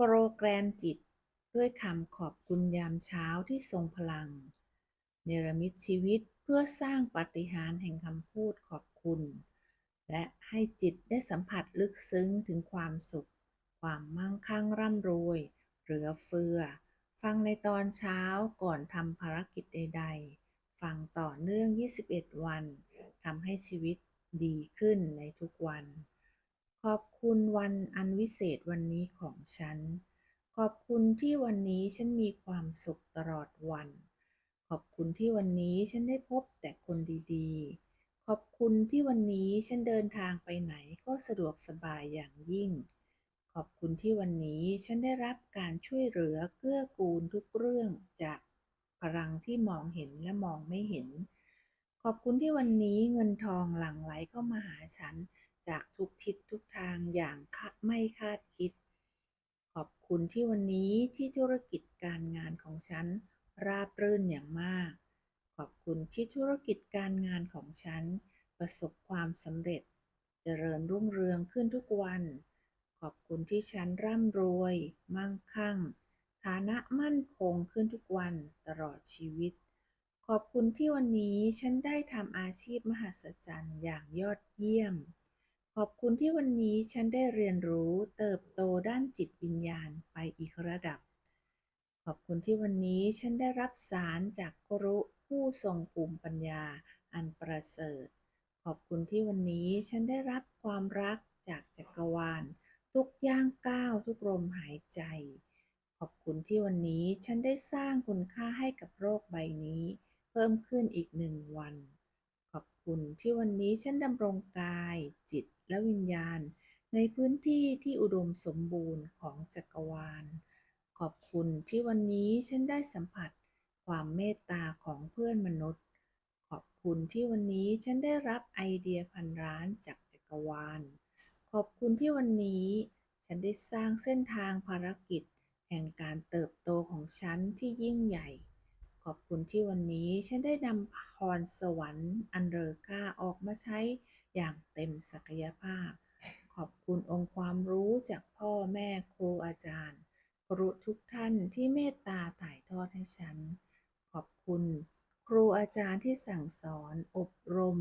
โปรแกรมจิตด้วยคำขอบคุณยามเช้าที่ทรงพลัง เนรมิตชีวิตเพื่อสร้างปฏิหารแห่งคำพูดขอบคุณ และให้จิตได้สัมผัสลึกซึ้งถึงความสุข ความมั่งคั่งร่ำรวย เหลือเฟือ ฟังในตอนเช้าก่อนทำภารกิจใด ๆ ฟังต่อเนื่อง 21 วันทำให้ชีวิตดีขึ้นในทุกวัน ขอบคุณวันอันวิเศษวันนี้ของฉัน ขอบคุณที่วันนี้ฉันมีความสุขตลอดวัน ขอบคุณที่วันนี้ฉันได้พบแต่คนดีๆ ขอบคุณที่วันนี้ฉันเดินทางไปไหนก็สะดวกสบายอย่างยิ่ง ขอบคุณที่วันนี้ฉันได้รับการช่วยเหลือเกื้อกูลทุกเรื่องจากพลังที่มองเห็นและมองไม่เห็น ขอบคุณที่วันนี้เงินทองหลั่งไหลเข้ามาหาฉัน จากทุกทิศทุกทางอย่างไม่คาดคิด ขอบคุณที่วันนี้ที่ธุรกิจการงานของฉัน ราบรื่นอย่างมาก ขอบคุณที่ธุรกิจการงานของฉัน ประสบความสำเร็จเจริญรุ่งเรืองขึ้นทุกวัน ขอบคุณที่ฉันร่ำรวย มั่งคั่ง ฐานะมั่นคงขึ้นทุกวันตลอดชีวิตขอบคุณที่วันนี้ฉันได้ทำอาชีพมหัศจรรย์อย่างยอดเยี่ยม ขอบคุณที่วันนี้ฉันได้เรียนรู้เติบโตด้านจิตวิญญาณไปอีกระดับ ขอบคุณที่วันนี้ฉันได้รับสารจากครุผู้ทรงภูมิปัญญาอันประเสริฐ ขอบคุณที่วันนี้ฉันได้รับความรักจากจักรวาล ทุกย่างก้าวทุกลมหายใจ ขอบคุณที่วันนี้ฉันได้สร้างคุณค่าให้กับโลกใบนี้ เพิ่มขึ้นอีกหนึ่งวัน ขอบคุณที่วันนี้ฉันดำรงกายจิต และวิญญาณ ในพื้นที่ที่อุดมสมบูรณ์ของจักรวาล ขอบคุณที่วันนี้ฉันได้สัมผัสความเมตตาของเพื่อนมนุษย์ ขอบคุณที่วันนี้ฉันได้รับไอเดียพันร้านจากจักรวาล ขอบคุณที่วันนี้ ฉันได้สร้างเส้นทางภารกิจ แห่งการเติบโตของฉันที่ยิ่งใหญ่ ขอบคุณที่วันนี้ฉันได้นำพรสวรรค์อันเลอค่าออกมาใช้ อย่างเต็มศักยภาพ ขอบคุณองค์ความรู้จากพ่อแม่ครูอาจารย์ ครูทุกท่านที่เมตตาถ่ายทอดให้ฉัน ขอบคุณ ครูอาจารย์ที่สั่งสอนอบรม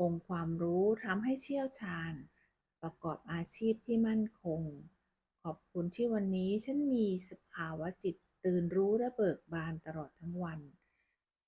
องค์ความรู้ทำให้เชี่ยวชาญ ประกอบอาชีพที่มั่นคง ขอบคุณที่วันนี้ฉันมีสภาวะจิตตื่นรู้และเบิกบานตลอดทั้งวัน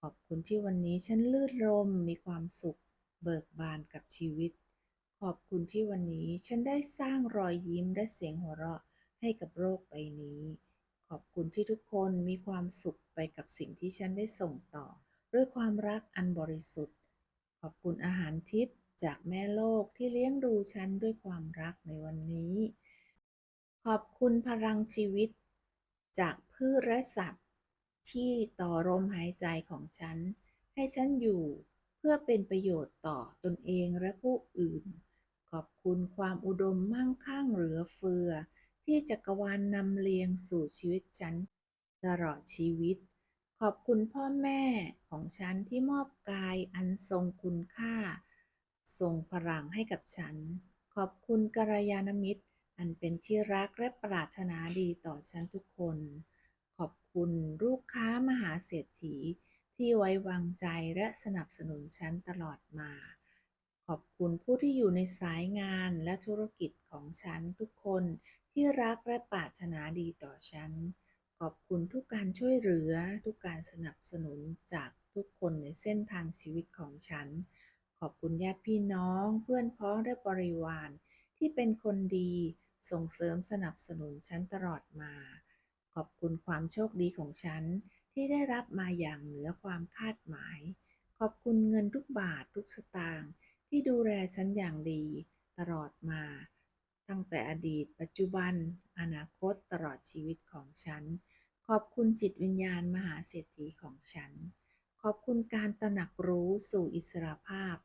ขอบคุณที่วันนี้ฉันลื่นลมมีความสุข เบิกบานกับชีวิต ขอบคุณที่วันนี้ฉันได้สร้างรอยยิ้มและเสียงหัวเราะให้กับโลกใบนี้ ขอบคุณที่ทุกคนมีความสุขไปกับสิ่งที่ฉันได้ส่งต่อ ด้วยความรักอันบริสุทธิ์ ขอบคุณอาหารทิพย์จากแม่โลกที่เลี้ยงดูฉันด้วยความรักในวันนี้ ขอบคุณพลังชีวิต จากพืชและสัตว์ ที่ต่อลมหายใจของฉัน ให้ฉันอยู่ พื่อเป็นประโยชน์ต่อตนเองและผู้อื่น ขอบคุณความอุดมมั่งคั่งเหลือเฟือ ที่จักรวาลนำเลียงสู่ชีวิตฉัน ตลอดชีวิต ขอบคุณพ่อแม่ของฉันที่มอบกายอันทรงคุณค่าทรงพลังให้กับฉัน ขอบคุณกัลยาณมิตร อันเป็นที่รักและปรารถนาดีต่อฉันทุกคน ขอบคุณลูกค้ามหาเศรษฐี ที่ไว้วางใจและสนับสนุนฉันตลอดมา ขอบคุณผู้ที่อยู่ในสายงานและธุรกิจของฉันทุกคนที่รักและปรารถนาดีต่อฉัน ขอบคุณทุกการช่วยเหลือ ทุกการสนับสนุนจากทุกคนในเส้นทางชีวิตของฉัน ขอบคุณญาติพี่น้อง เพื่อนพ้องและบริวาร ที่เป็นคนดี ส่งเสริมสนับสนุนฉันตลอดมา ขอบคุณความโชคดีของฉัน ที่ได้รับมาอย่างเหนือความคาดหมาย ขอบคุณเงินทุกบาททุกสตางค์ที่ดูแลฉันอย่างดี ตลอดมา ตั้งแต่อดีต ปัจจุบัน อนาคตตลอดชีวิตของฉัน ขอบคุณจิตวิญญาณมหาเศรษฐีของฉัน ขอบคุณการตระหนักรู้สู่อิสรภาพ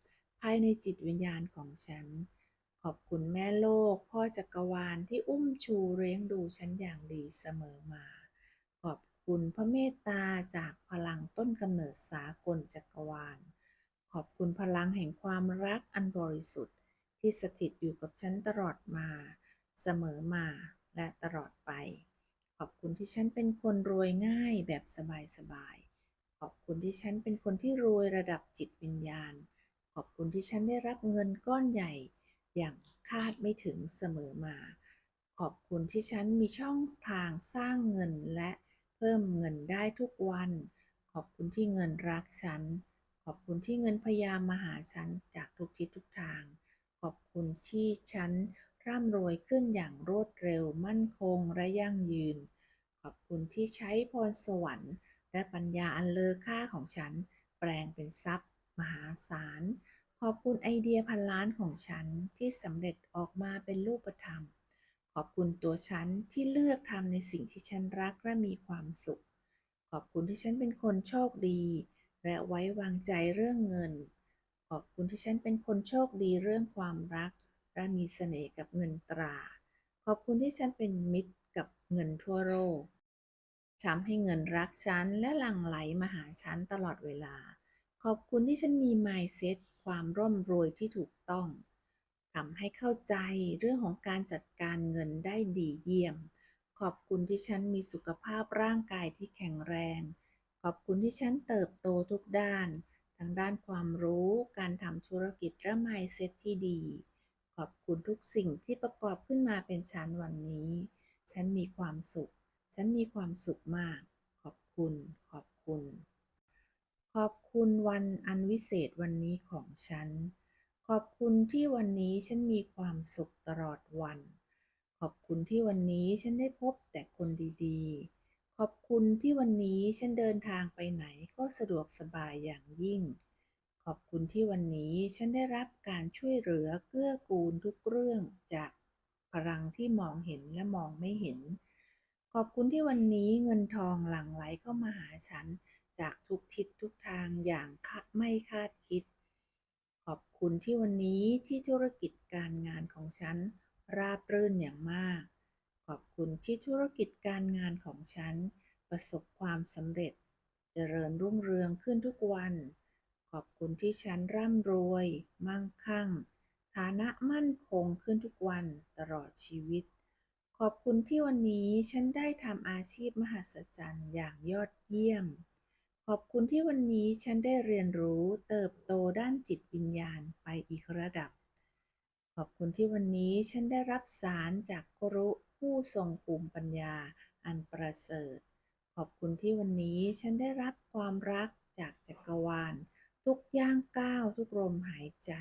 ภายในจิตวิญญาณของฉัน ขอบคุณแม่โลก พ่อจักรวาลที่อุ้มชูเลี้ยงดูฉันอย่างดีเสมอมา คุณพระเมตตาจากพลังต้นกำเนิดสากลจักรวาล ขอบคุณพลังแห่งความรักอันบริสุทธิ์ ที่สถิตอยู่กับฉันตลอดมา เสมอมาและตลอดไป ขอบคุณที่ฉันเป็นคนรวยง่ายแบบสบายๆ ขอบคุณที่ฉันเป็นคนที่รวยระดับจิตวิญญาณ ขอบคุณที่ฉันได้รับเงินก้อนใหญ่ อย่างคาดไม่ถึงเสมอมา ขอบคุณที่ฉันมีช่องทางสร้างเงินและ พิ่มเงินได้ทุกวัน ขอบคุณที่เงินรักฉัน ขอบคุณที่เงินพยายามมาหาฉันจากทุกทิศทุกทาง ขอบคุณที่ฉันร่ำรวยขึ้นอย่างรวดเร็วมั่นคงและยั่งยืน ขอบคุณที่ใช้พรสวรรค์และปัญญาอันเลอค่าของฉัน แปลงเป็นทรัพย์ มหาศาล ขอบคุณไอเดียพันล้านของฉันที่สำเร็จออกมาเป็นรูปธรรม ขอบคุณตัวฉันที่เลือกทำในสิ่งที่ฉันรักและมีความสุข ขอบคุณที่ฉันเป็นคนโชคดี และไว้วางใจเรื่องเงิน ขอบคุณที่ฉันเป็นคนโชคดีเรื่องความรัก และมีเสน่ห์กับเงินตรา ขอบคุณที่ฉันเป็นมิตรกับเงินทั่วโลกทำให้เงินรักฉันและหลั่งไหลมาหาฉันตลอดเวลา ขอบคุณที่ฉันมี mindset ความร่ำรวยที่ถูกต้อง ทำให้เข้าใจเรื่องของการจัดการเงินได้ดีเยี่ยม ขอบคุณที่ฉันมีสุขภาพร่างกายที่แข็งแรง ขอบคุณที่ฉันเติบโตทุกด้าน ทั้งด้านความรู้ การทำธุรกิจและ mindset ที่ดี ขอบคุณทุกสิ่งที่ประกอบขึ้นมาเป็นฉันวันนี้ ฉันมีความสุข ฉันมีความสุขมาก ขอบคุณ ขอบคุณ ขอบคุณวันอันวิเศษวันนี้ของฉัน ขอบคุณที่วันนี้ฉันมีความสุขตลอดวัน ขอบคุณที่วันนี้ฉันได้พบแต่คนดีๆ ขอบคุณที่วันนี้ฉันเดินทางไปไหนก็สะดวกสบายอย่างยิ่ง ขอบคุณที่วันนี้ฉันได้รับการช่วยเหลือเกื้อกูลทุกเรื่องจากพลังที่มองเห็นและมองไม่เห็น ขอบคุณที่วันนี้เงินทองหลั่งไหลเข้ามาหาฉัน จากทุกทิศทุกทางอย่างไม่คาดคิด ขอบคุณที่วันนี้ที่ธุรกิจการงานของฉัน ราบรื่นอย่างมาก ขอบคุณที่ธุรกิจการงานของฉัน ประสบความสำเร็จเจริญรุ่งเรืองขึ้นทุกวัน ขอบคุณที่ฉันร่ำรวย มั่งคั่ง ฐานะมั่นคงขึ้นทุกวันตลอดชีวิต ขอบคุณที่วันนี้ฉันได้ทำอาชีพมหัศจรรย์อย่างยอดเยี่ยม อบคุณที่วันนี้ฉันได้เรียนรู้เติบโตด้านจิตวิญญาณไปอีกระดับ ขอบคุณที่วันนี้ฉันได้รับสารจากครุผู้ทรงภูมิปัญญาอันประเสริฐ ขอบคุณที่วันนี้ฉันได้รับความรักจากจักรวาล ทุกย่างก้าวทุกลมหายใจ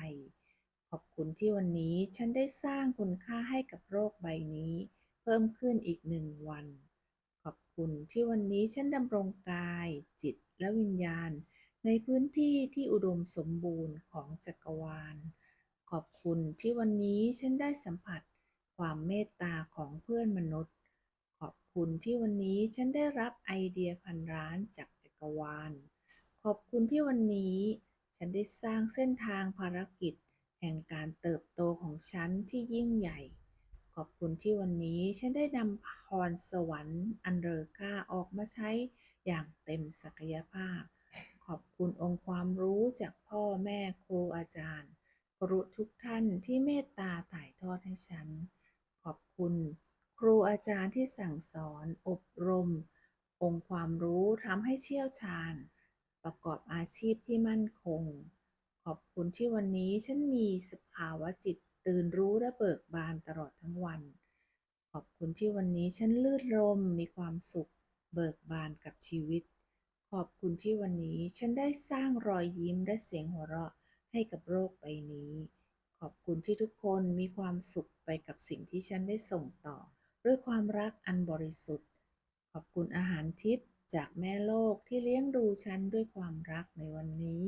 ขอบคุณที่วันนี้ฉันได้สร้างคุณค่าให้กับโลกใบนี้ เพิ่มขึ้นอีกหนึ่งวัน คุณที่วันนี้ฉันดำรงกาย จิตและวิญญาณ ในพื้นที่ที่อุดมสมบูรณ์ของจักรวาล ขอบคุณที่วันนี้ฉันได้สัมผัสความเมตตาของเพื่อนมนุษย์ ขอบคุณที่วันนี้ฉันได้รับไอเดียพันร้านจากจักรวาล ขอบคุณที่วันนี้ ฉันได้สร้างเส้นทางภารกิจ แห่งการเติบโตของฉันที่ยิ่งใหญ่ ขอบคุณที่วันนี้ฉันได้นำพรสวรรค์อันเลอค่าออกมาใช้อย่างเต็มศักยภาพ ขอบคุณองค์ความรู้จากพ่อแม่ครูอาจารย์ครูทุกท่านที่เมตตาถ่ายทอดให้ฉัน ขอบคุณครูอาจารย์ที่สั่งสอนอบรม องค์ความรู้ทำให้เชี่ยวชาญ ประกอบอาชีพที่มั่นคง ขอบคุณที่วันนี้ฉันมีสภาวะจิต ตื่นรู้และเบิกบานตลอดทั้งวัน ขอบคุณที่วันนี้ฉันลื่นลมมีความสุข เบิกบานกับชีวิต ขอบคุณที่วันนี้ฉันได้สร้างรอยยิ้มและเสียงหัวเราะให้กับโลกใบนี้ ขอบคุณที่ทุกคนมีความสุขไปกับสิ่งที่ฉันได้ส่งต่อ ด้วยความรักอันบริสุทธิ์ ขอบคุณอาหารทิพย์จากแม่โลกที่เลี้ยงดูฉันด้วยความรักในวันนี้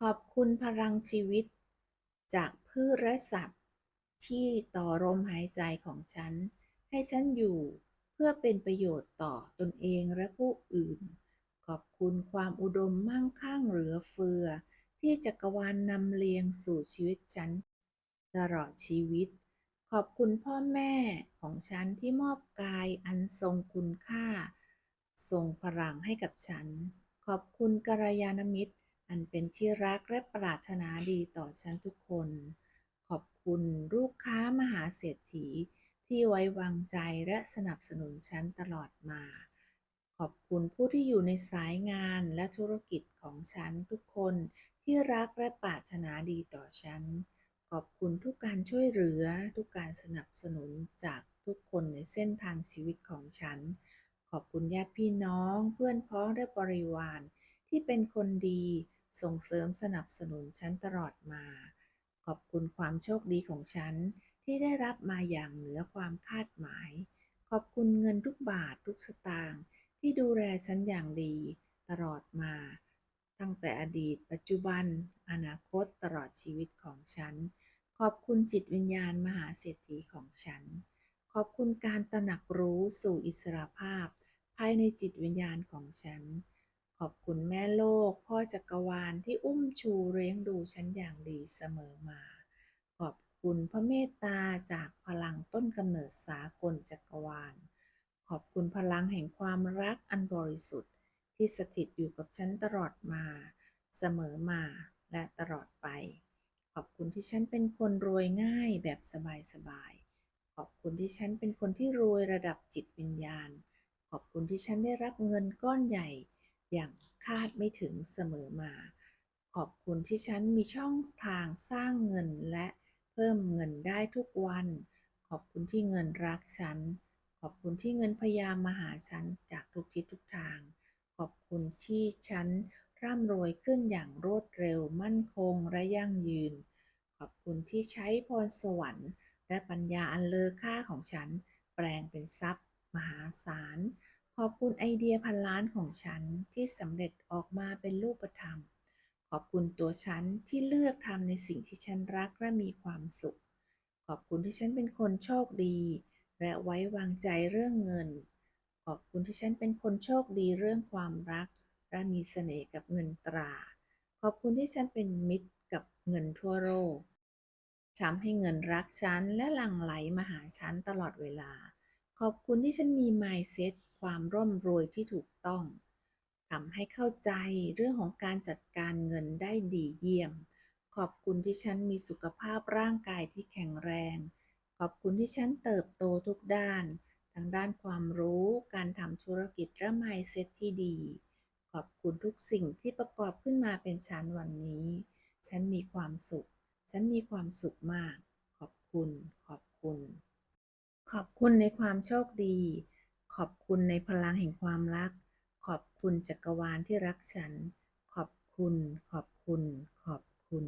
ขอบคุณพลังชีวิตจาก พืชและสัตว์ที่ต่อลมหายใจของฉัน ให้ฉันอยู่เพื่อเป็นประโยชน์ต่อตนเองและผู้อื่น ขอบคุณความอุดมมั่งคั่งเหลือเฟือ ที่จักรวาลนำเลียงสู่ชีวิตฉัน ตลอดชีวิต ขอบคุณพ่อแม่ของฉันที่มอบกายอันทรงคุณค่าทรงพลังให้กับฉัน ขอบคุณกัลยาณมิตร อันเป็นที่รักและปรารถนาดีต่อฉันทุกคน คุณลูกค้ามหาเศรษฐีที่ไว้วางใจและสนับสนุนฉันตลอดมา ขอบคุณผู้ที่อยู่ในสายงานและธุรกิจของฉันทุกคนที่รักและปรารถนาดีต่อฉัน ขอบคุณทุกการช่วยเหลือ ทุกการสนับสนุนจากทุกคนในเส้นทางชีวิตของฉัน ขอบคุณญาติพี่น้อง เพื่อนพ้องและบริวาร ที่เป็นคนดี ส่งเสริมสนับสนุนฉันตลอดมา ขอบคุณความโชคดีของฉันที่ได้รับมาอย่างเหนือความคาดหมาย ขอบคุณเงินทุกบาททุกสตางค์ที่ดูแลฉันอย่างดี ตลอดมา ตั้งแต่อดีต ปัจจุบัน อนาคตตลอดชีวิตของฉัน ขอบคุณจิตวิญญาณมหาเศรษฐีของฉัน ขอบคุณการตระหนักรู้สู่อิสรภาพ ภายในจิตวิญญาณของฉัน อบคุณแม่โลก พ่อจักรวาลที่อุ้มชูเลี้ยงดูฉันอย่างดีเสมอมา ขอบคุณพระเมตตาจากพลังต้นกำเนิดสากลจักรวาล ขอบคุณพลังแห่งความรักอันบริสุทธิ์ ที่สถิตอยู่กับฉันตลอดมา เสมอมาและตลอดไป ขอบคุณที่ฉันเป็นคนรวยง่ายแบบสบายๆ ขอบคุณที่ฉันเป็นคนที่รวยระดับจิตวิญญาณ ขอบคุณที่ฉันได้รับเงินก้อนใหญ่ อย่างคาดไม่ถึงเสมอมา ขอบคุณที่ฉันมีช่องทางสร้างเงินและเพิ่มเงินได้ทุกวัน ขอบคุณที่เงินรักฉัน ขอบคุณที่เงินพยายามมาหาฉันจากทุกทิศทุกทาง ขอบคุณที่ฉันร่ำรวยขึ้นอย่างรวดเร็วมั่นคงและยั่งยืน ขอบคุณที่ใช้พรสวรรค์ และปัญญาอันเลอค่าของฉัน แปลงเป็นทรัพย์ มหาศาล ขอบคุณไอเดียพันล้านของฉันที่สำเร็จออกมาเป็นรูปธรรม ขอบคุณตัวฉันที่เลือกทำในสิ่งที่ฉันรักและมีความสุข ขอบคุณที่ฉันเป็นคนโชคดี และไว้วางใจเรื่องเงิน ขอบคุณที่ฉันเป็นคนโชคดีเรื่องความรัก และมีเสน่ห์กับเงินตรา ขอบคุณที่ฉันเป็นมิตรกับเงินทั่วโลกทำให้เงินรักฉันและหลั่งไหลมาหาฉันตลอดเวลา ขอบคุณที่ฉันมี mindset ความร่ำรวยที่ถูกต้องทำให้เข้าใจเรื่องของการจัดการเงินได้ดีเยี่ยม ขอบคุณที่ฉันมีสุขภาพร่างกายที่แข็งแรง ขอบคุณที่ฉันเติบโตทุกด้านทั้งด้านความรู้ การทำธุรกิจและ mindset ที่ดี ขอบคุณทุกสิ่งที่ประกอบขึ้นมาเป็นฉันวันนี้ ฉันมีความสุข ฉันมีความสุขมาก ขอบคุณ ขอบคุณ ขอบคุณในความโชคดี ขอบคุณในพลังแห่งความรัก ขอบคุณจักรวาลที่รักฉัน ขอบคุณ ขอบคุณ ขอบคุณ